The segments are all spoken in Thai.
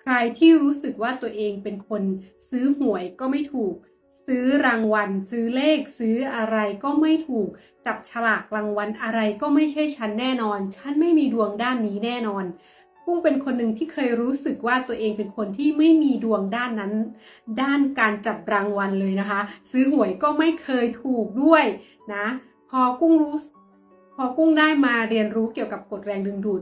ใครที่รู้สึกว่าตัวเองเป็นคนซื้อหวยก็ไม่ถูก ซื้อรางวัล ซื้อเลข ซื้ออะไรก็ไม่ถูก จับฉลากรางวัลอะไรก็ไม่ใช่ฉันแน่นอน ฉันไม่มีดวงด้านนี้แน่นอนกุ้งเป็นคนหนึ่งที่เคยรู้สึกว่าตัวเองเป็นคนที่ไม่มีดวงด้านนั้น ด้านการจับรางวัลเลยนะคะ ซื้อหวยก็ไม่เคยถูกด้วยนะ พอกุ้งรู้พอกุ้งได้มาเรียนรู้เกี่ยวกับกฎแรงดึงดูด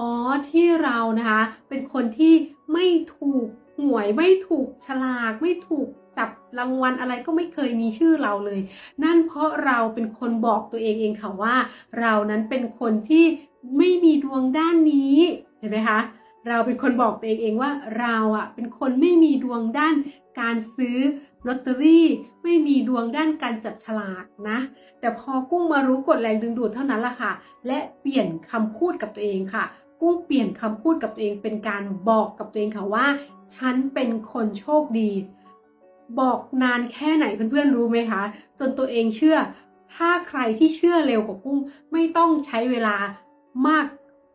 อ๋อที่เรานะคะ เป็นคนที่ไม่ถูกหวยไม่ถูกฉลากไม่ถูกจับรางวัลอะไรก็ไม่เคยมีชื่อเราเลย นั่นเพราะเราเป็นคนบอกตัวเองเองค่ะว่า เรานั้นเป็นคนที่ไม่มีดวงด้านนี้เห็นไหมคะเราเป็นคนบอกตัวเองเองว่าเราอะเป็นคนไม่มีดวงด้านการซื้อลอตเตอรี่ไม่มีดวงด้านการจับฉลากนะ แต่พอกุ้งมารู้กฎแรงดึงดูดเท่านั้นละค่ะ และเปลี่ยนคำพูดกับตัวเองค่ะ กุ้งเปลี่ยนคำพูดกับตัวเองเป็นการบอกกับตัวเองค่ะว่า ฉันเป็นคนโชคดี บอกนานแค่ไหนเพื่อนๆรู้ไหมคะ จนตัวเองเชื่อ ถ้าใครที่เชื่อเร็วกว่ากุ้งไม่ต้องใช้เวลามาก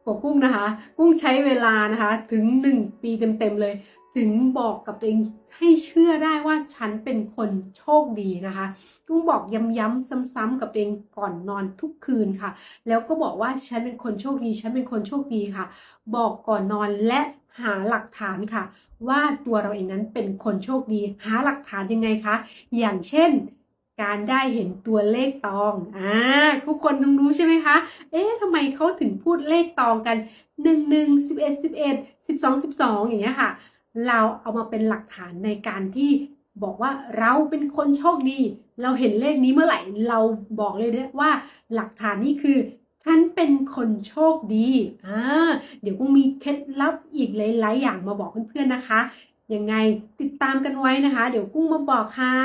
กว่ากุ้งนะคะ กุ้งใช้เวลานะคะ ถึง 1 ปีเต็มๆเลย ถึงบอกกับตัวเองให้เชื่อได้ว่าฉันเป็นคนโชคดีนะคะกุ้งบอกย้ำๆซ้ำๆกับตัวเองก่อนนอนทุกคืนค่ะ แล้วก็บอกว่าฉันเป็นคนโชคดี ฉันเป็นคนโชคดีค่ะ บอกก่อนนอนและหาหลักฐานค่ะ ว่าตัวเราเองนั้นเป็นคนโชคดี หาหลักฐานยังไงคะอย่างเช่นการได้เห็นตัวเลขตอง อ่า ทุกคนต้องรู้ใช่ไหมคะ เอ๊ะทำไมเขาถึงพูดเลขตองกันหนึ่งหนึ่งสิบเอ็ดสิบเอ็ดสิบสองสิบสองอย่างเงี้ยค่ะ เราเอามาเป็นหลักฐานในการที่บอกว่าเราเป็นคนโชคดี เราเห็นเลขนี้เมื่อไหร่ เราบอกเลยนะว่าหลักฐานนี้คือฉันเป็นคนโชคดีอ่าเดี๋ยวกุ้งมีเคล็ดลับอีกหลายๆอย่างมาบอกเพื่อนๆนะคะ ยังไงติดตามกันไว้นะคะ เดี๋ยวกุ้งมาบอกค่ะ